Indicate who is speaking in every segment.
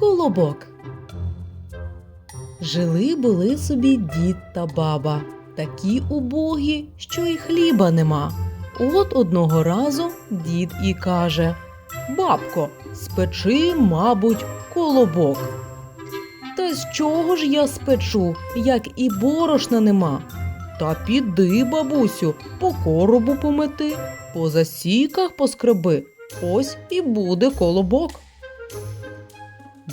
Speaker 1: Колобок. Жили були собі дід та баба, такі убогі, що і хліба нема. От одного разу дід і каже: Бабко, спечи, мабуть, колобок. Та з чого ж я спечу, як і борошна нема? Та піди, бабусю, по коробу помети, по засіках поскреби, ось і буде колобок.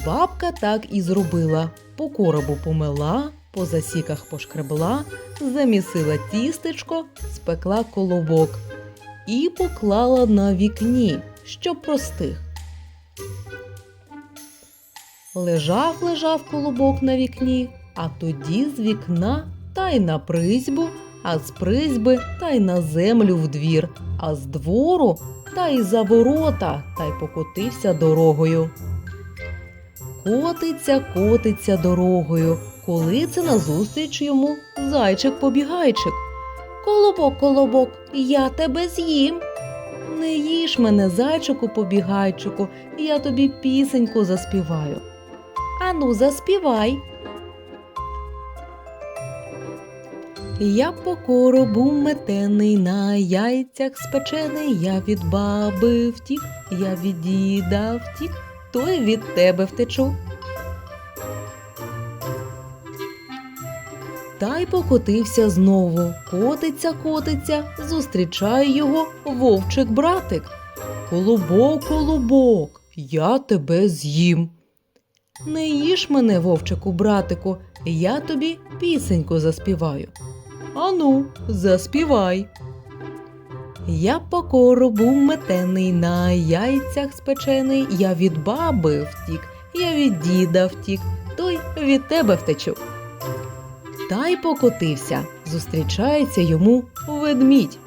Speaker 1: Бабка так і зробила. По коробу помила, по засіках пошкребла, замісила тістечко, спекла колобок і поклала на вікні, щоб простих. Лежав, лежав колобок на вікні, а тоді з вікна та й на призьбу, а з призьби та й на землю в двір, а з двору та й за ворота, та й покотився дорогою. Котиться, котиться дорогою, коли це назустріч йому зайчик-побігайчик. Колобок, колобок, я тебе з'їм. Не їж мене, зайчику побігайчику, я тобі пісеньку заспіваю. Ану, заспівай. Я по коробу метений, на яйцях спечений, я від баби втік, я від діда втік, то й від тебе втечу. Та й покотився знову. Котиться, котиться, зустрічає його вовчик братик. Колобок, колобок, я тебе з'їм. Не їж мене, вовчику, братику, я тобі пісеньку заспіваю. Ану, заспівай. Я по коробу метений, на яйцях спечений, я від баби втік, я від діда втік, той від тебе втечу. Та й покотився, зустрічається йому ведмідь.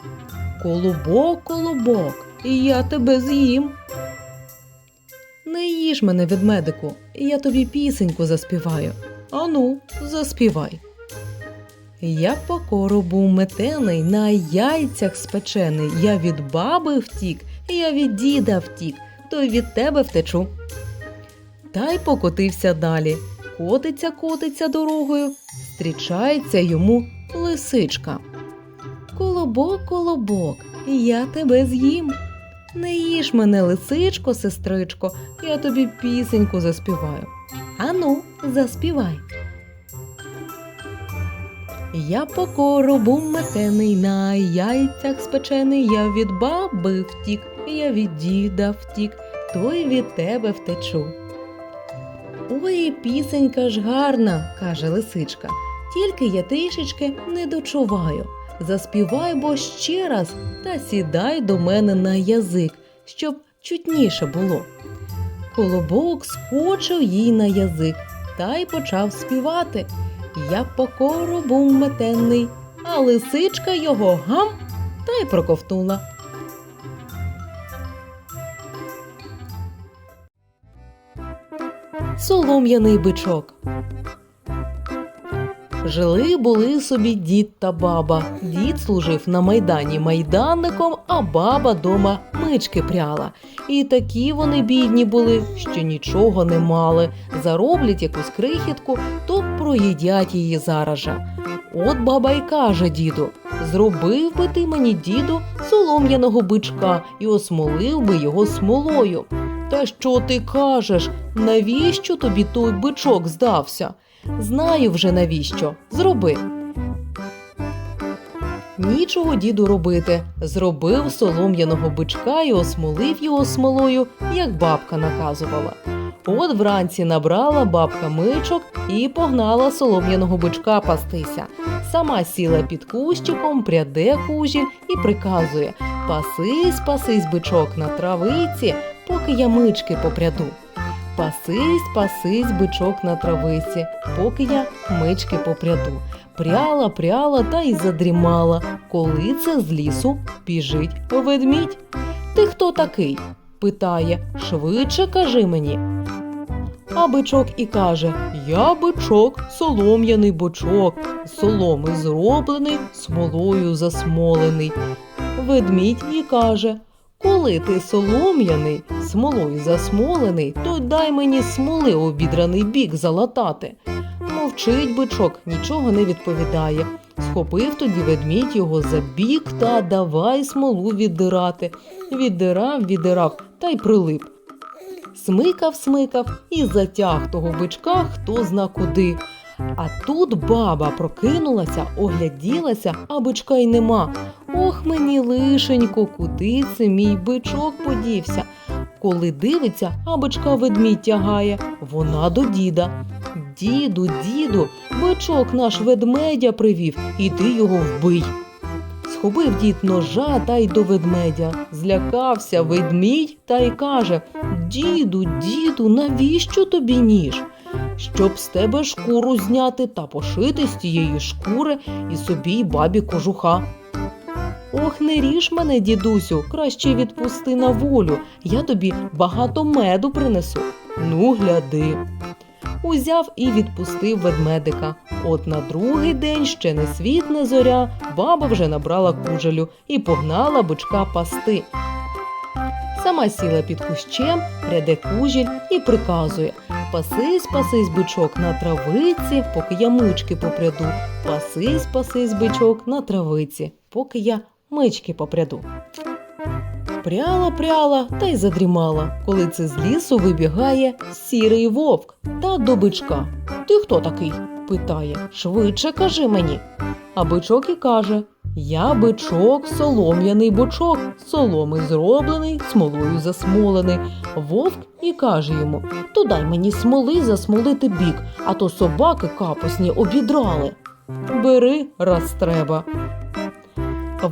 Speaker 1: Колобок, колобок, я тебе з'їм. Не їж мене, ведмедику, я тобі пісеньку заспіваю. Ану, заспівай. Я по коробу метений, на яйцях спечений, я від баби втік, я від діда втік, то й від тебе втечу. Та й покотився далі. Котиться, котиться дорогою, зустрічається йому лисичка. Колобок, колобок, я тебе з'їм. Не їж мене, лисичко, сестричко, я тобі пісеньку заспіваю. Ану, заспівай. Я по коробу метений, на яйцях спечений, я від баби втік, я від діда втік, то й від тебе втечу. Ой, пісенька ж гарна, каже лисичка, тільки я трішечки не дочуваю. Заспівай бо ще раз та сідай до мене на язик, щоб чутніше було. Колобок скочив їй на язик та й почав співати. Я по був метенний, а лисичка його гам та й проковтнула. Солом'яний бичок. Жили були собі дід та баба. Дід служив на майдані майданником, а баба дома мички пряла. І такі вони бідні були, що нічого не мали. Зароблять якусь крихітку, то проїдять її зараз же. От баба й каже діду: зробив би ти мені, діду, солом'яного бичка і осмолив би його смолою. Та що ти кажеш? Навіщо тобі той бичок здався? Знаю вже навіщо. Зроби. Нічого діду робити. Зробив солом'яного бичка і осмолив його смолою, як бабка наказувала. От вранці набрала бабка мичок і погнала солом'яного бичка пастися. Сама сіла під кущиком, пряде кужіль і приказує Пасись, пасись, бичок на травиці, поки я мички попряду. Пасись, пасись, бичок на травиці, поки я мички попряду. Пряла, пряла та й задрімала, коли це з лісу біжить ведмідь. Ти хто такий? питає, швидше кажи мені. А бичок і каже: Я бичок, солом'яний бичок, з соломи зроблений, смолою засмолений. Ведмідь і каже: Коли ти солом'яний, смолою засмолений, то дай мені смоли обідраний бік залатати. Мовчить бичок, нічого не відповідає. Схопив тоді ведмідь його за бік та давай смолу віддирати. Віддирав, віддирав та й прилип. Смикав, смикав і затяг того бичка хто зна куди. А тут баба прокинулася, огляділася, а бичка й нема. Ох мені лишенько, куди це мій бичок подівся? Коли дивиться, а бичка ведмідь тягає, вона до діда. Діду, діду, бичок наш ведмедя привів, іди його вбий. Схопив дід ножа та й до ведмедя. Злякався ведмідь та й каже: Діду, діду, навіщо тобі ніж? Щоб з тебе шкуру зняти та пошити з тієї шкури і собі й бабі кожуха. Ох, не ріж мене, дідусю, краще відпусти на волю. Я тобі багато меду принесу. Ну, гляди. Узяв і відпустив ведмедика. От на другий день ще не світ, не зоря, баба вже набрала кужелю і погнала бичка пасти. Сама сіла під кущем, пряде кужіль і приказує Пасись, пасись, бичок на травиці, поки я мички попряду. Пасись, пасись, бичок на травиці, поки я мички попряду. Пряла, пряла та й задрімала, коли це з лісу вибігає сірий вовк та до бичка. Ти хто такий? питає. Швидше кажи мені. А бичок і каже: Я бичок, солом'яний бочок, соломи зроблений, смолою засмолений. Вовк і каже йому: То дай мені смоли засмолити бік, а то собаки капусні обідрали. Бери, раз треба.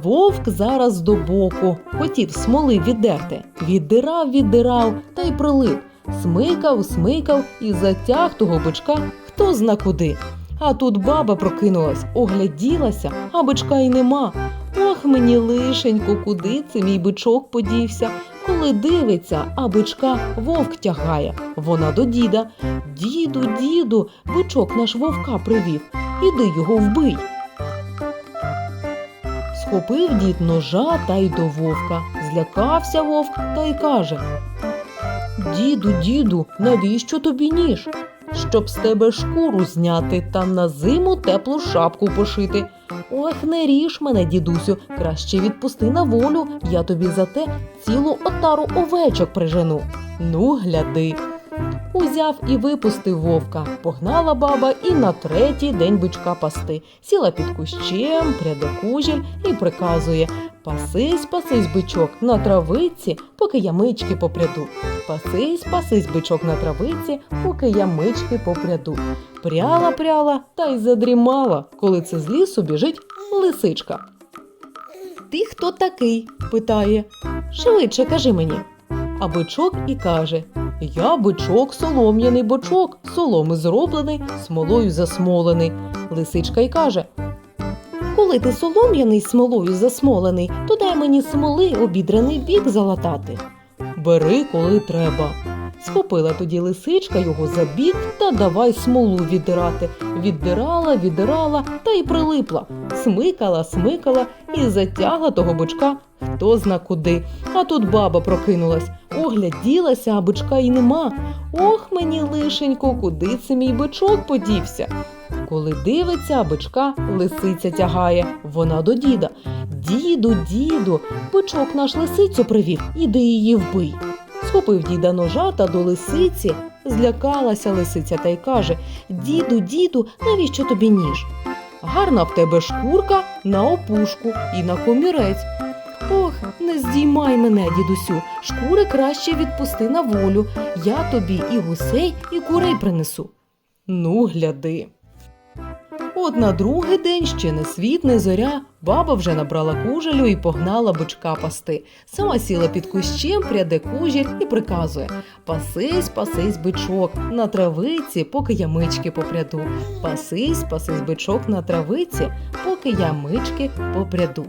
Speaker 1: Вовк зараз до боку, хотів смоли віддерти. Віддирав, віддирав та й прилип. Смикав, смикав і затяг того бичка хто зна куди. А тут баба прокинулась, огляділася, а бичка й нема. Ох мені лишенько, куди це мій бичок подівся. Коли дивиться, а бичка вовк тягає. Вона до діда. Діду, діду, бичок наш вовка привів. Іди його вбий. Схопив дід ножа та й до вовка. Злякався вовк та й каже: Діду, діду, навіщо тобі ніж? Щоб з тебе шкуру зняти та на зиму теплу шапку пошити. Ох, не ріж мене, дідусю, краще відпусти на волю, я тобі за те цілу отару овечок прижену. Ну, гляди. Узяв і випустив вовка. Погнала баба і на третій день бичка пасти. Сіла під кущем, пряде кужіль і приказує Пасись, пасись, бичок, на травиці, поки я мички попряду. Пасись, пасись, бичок на травиці, поки я мички попряду. Пряла, пряла та й задрімала, коли це з лісу біжить лисичка. Ти хто такий? питає. Швидше кажи мені. А бичок і каже: Я бичок, солом'яний бочок, соломи зроблений, смолою засмолений. Лисичка й каже: Коли ти солом'яний смолою засмолений, то дай мені смоли обідраний бік залатати. Бери, коли треба. Схопила тоді лисичка його за бік та давай смолу віддирати. Віддирала, віддирала та й прилипла. Смикала, смикала і затягла того бичка хто зна куди. А тут баба прокинулась, огляділася, а бичка й нема. Ох мені лишенько, куди це мій бичок подівся. Коли дивиться, бичка лисиця тягає, вона до діда. Діду, діду, бичок наш лисицю привів, іди її вбий. Схопив діда ножа та до лисиці. Злякалася лисиця та й каже: Діду, діду, навіщо тобі ніж? Гарна в тебе шкурка на опушку і на комірець. Ох, не здіймай мене, дідусю, шкури краще відпусти на волю. Я тобі і гусей, і курей принесу. Ну, гляди. От на другий день ще не світ, не зоря, баба вже набрала кужелю і погнала бичка пасти. Сама сіла під кущем, пряде кужіль і приказує Пасись, пасись, бичок, на травиці, поки я мички попряду. Пасись, пасись, бичок на травиці, поки я мички попряду.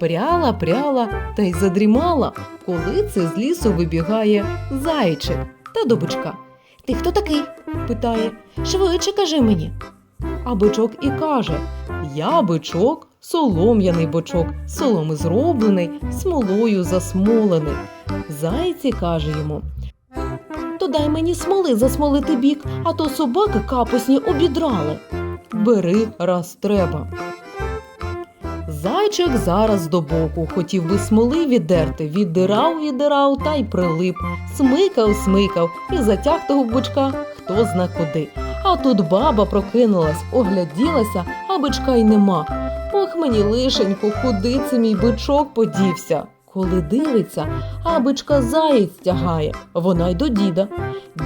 Speaker 1: Пряла, пряла та й задрімала, коли це з лісу вибігає зайчик та до бичка. Ти хто такий? питає. Швидше кажи мені. А бичок і каже: Я бичок, солом'яний бочок, соломи зроблений, смолою засмолений. Зайці каже йому. То дай мені смоли засмолити бік, а то собаки капусні обідрали. Бери раз треба. Зайчик зараз до боку, хотів би смоли віддерти, віддирав, віддирав та й прилип, смикав, смикав і затяг того бичка хто зна куди. А тут баба прокинулась, огляділася, а бичка й нема. Ох, мені лишенько, куди це мій бичок подівся? Коли дивиться, а бичка заєць тягає, вона й до діда.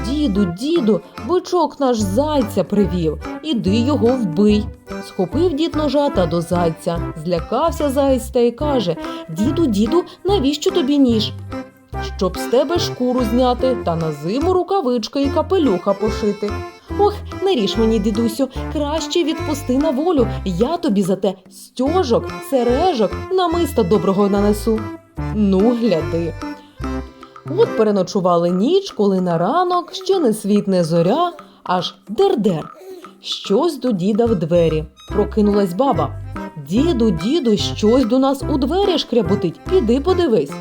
Speaker 1: Діду, діду, бичок наш зайця привів, іди його вбий. Схопив дід ножа та до зайця. Злякався заєць та й каже: Діду, діду, навіщо тобі ніж? Щоб з тебе шкуру зняти та на зиму рукавички і капелюха пошити. Ох, не ріж мені, дідусю, краще відпусти на волю. Я тобі за те стьожок, сережок, намиста доброго нанесу. Ну, гляди. От переночували ніч, коли на ранок ще не світ, не зоря, аж дер-дер. Щось до діда в двері. Прокинулась баба. Діду, діду, щось до нас у двері шкряботить. Піди подивись.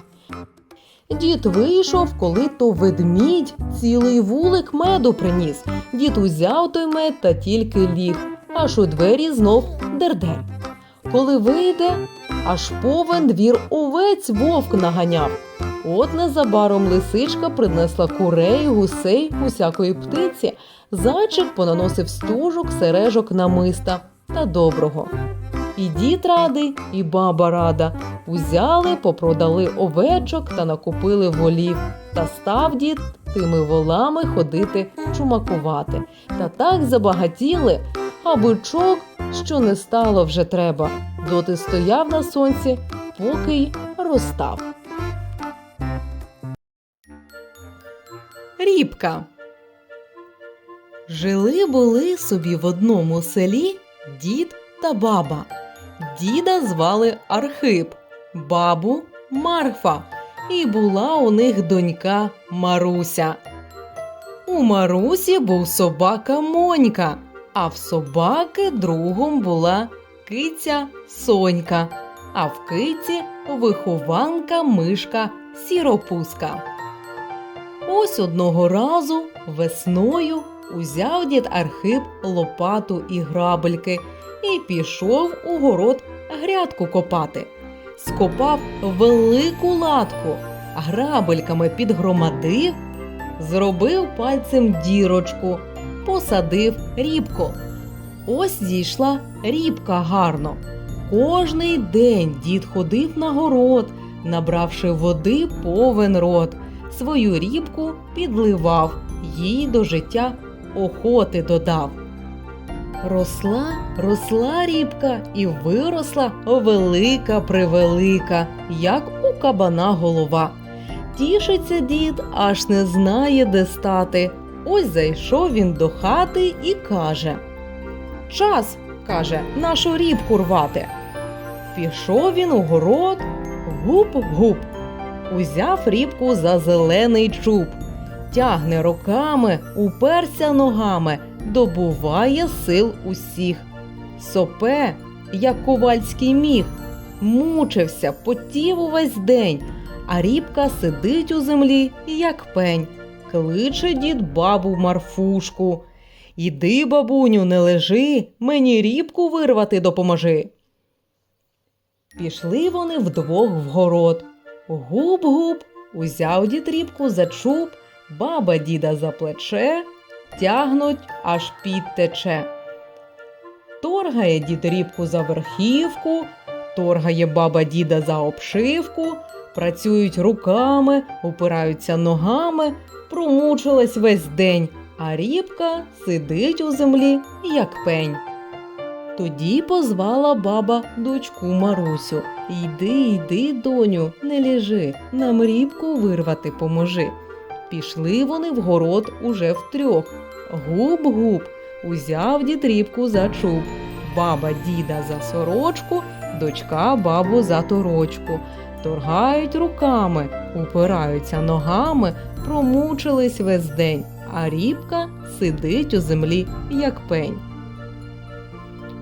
Speaker 1: Дід вийшов, коли то ведмідь цілий вулик меду приніс. Дід узяв той мед та тільки ліг, аж у двері знов дер-дер. Коли вийде, аж повен двір овець вовк наганяв. От незабаром лисичка принесла курей, гусей, усякої птиці. Зайчик понаносив стужок, сережок намиста та доброго. І дід радий, і баба рада. Узяли, попродали овечок та накупили волів. Та став дід тими волами ходити чумакувати. Та так забагатіли, а бичок, що не стало вже треба. Доти стояв на сонці, поки й розстав. Рібка. Жили були собі в одному селі дід та баба. Діда звали Архип, бабу Марфа, і була у них донька Маруся. У Марусі був собака Монька, а в собаки другом була киця Сонька, а в киці вихованка мишка Сіропуска. Ось одного разу весною узяв дід Архип лопату і грабельки і пішов у город грядку копати. Скопав велику латку, грабельками підгромадив, зробив пальцем дірочку, посадив рібку. Ось зійшла рібка гарно. Кожний день дід ходив на город, набравши води повен рот, свою рібку підливав, їй до життя охоти додав. Росла, росла рібка і виросла велика превелика, як у кабана голова. Тішиться дід, аж не знає, де стати. Ось зайшов він до хати і каже: Час, каже, нашу рібку рвати. Пішов він у город, гуп-гуп, узяв рібку за зелений чуб, тягне руками, уперся ногами, добуває сил усіх. Сопе, як ковальський міг, мучився, потів увесь день, а рібка сидить у землі, як пень, кличе дід бабу Марфушку. Іди, бабуню, не лежи, мені рібку вирвати допоможи. Пішли вони вдвох в город. Гуп-гуп, узяв дід рібку за чуб, баба діда за плече, тягнуть, аж під тече. Торгає дід рібку за верхівку, торгає баба діда за обшивку, працюють руками, упираються ногами, промучилась весь день, а рібка сидить у землі, як пень. Тоді позвала баба дочку Марусю. Йди, йди, доню, не лежи, нам рібку вирвати поможи. Пішли вони в город уже втрьох. Губ-губ, узяв дід рібку за чуб, баба діда за сорочку, дочка бабу за торочку. Торгають руками, упираються ногами, промучились весь день, а рібка сидить у землі, як пень.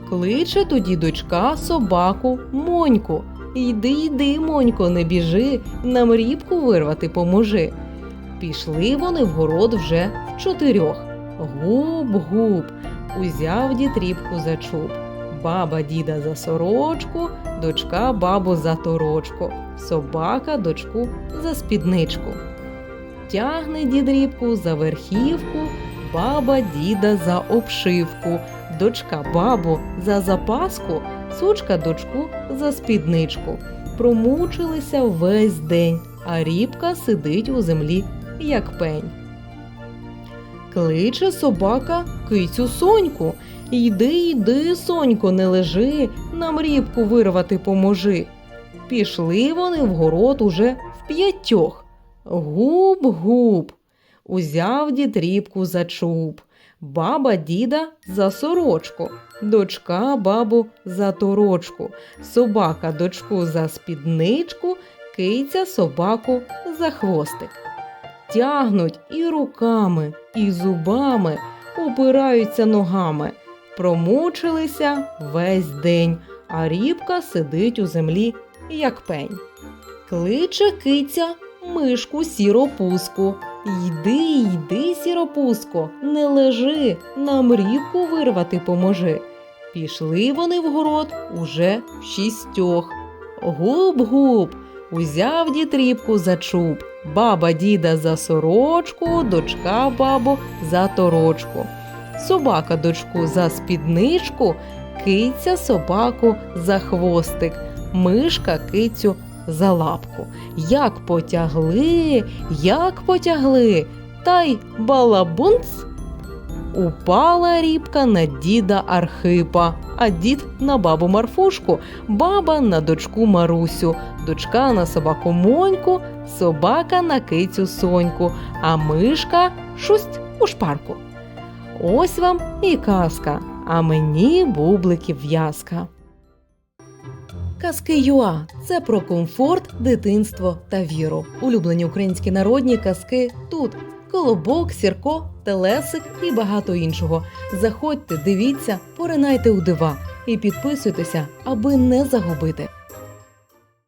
Speaker 1: Кличе тоді дочка собаку Моньку. Йди, йди, Монько, не біжи, нам рібку вирвати поможи. Пішли вони в город вже в чотирьох. Губ-губ, узяв дід рібку за чуб. Баба діда за сорочку, дочка бабу за торочку, собака дочку за спідничку. Тягне дід рібку за верхівку, баба діда за обшивку, дочка бабу за запаску, сучка дочку за спідничку. Промучилися весь день, а рібка сидить у землі, як пень. Кличе собака кицю соньку. Йди, йди, сонько, не лежи, нам рібку вирвати поможи. Пішли вони в город уже в п'ятьох. Губ-губ. Узяв дід рібку за чуб, баба діда за сорочку, дочка бабу за торочку, собака дочку за спідничку, киця собаку за хвостик. Тягнуть і руками, і зубами, опираються ногами. Промучилися весь день, а рібка сидить у землі, як пень. Кличе киця мишку сіропуску. Йди, йди, сіропуско, не лежи, нам рібку вирвати поможи. Пішли вони в город уже в шістьох. Губ-губ, узяв дід рібку за чуб, баба діда за сорочку, дочка бабу за торочку, собака дочку за спідничку, киця собаку за хвостик, мишка кицю за лапку. Як потягли, як потягли, та й балабунц. Упала рібка на діда Архипа, а дід на бабу Марфушку, баба на дочку Марусю, дочка на собаку Моньку, собака на кицю Соньку, а мишка шусть у шпарку. Ось вам і казка, а мені бубликів в'язка. Казки Юа це про комфорт, дитинство та віру. Улюблені українські народні казки тут. Колобок, сірко, телесик і багато іншого. Заходьте, дивіться, поринайте у дива і підписуйтеся, аби не загубити.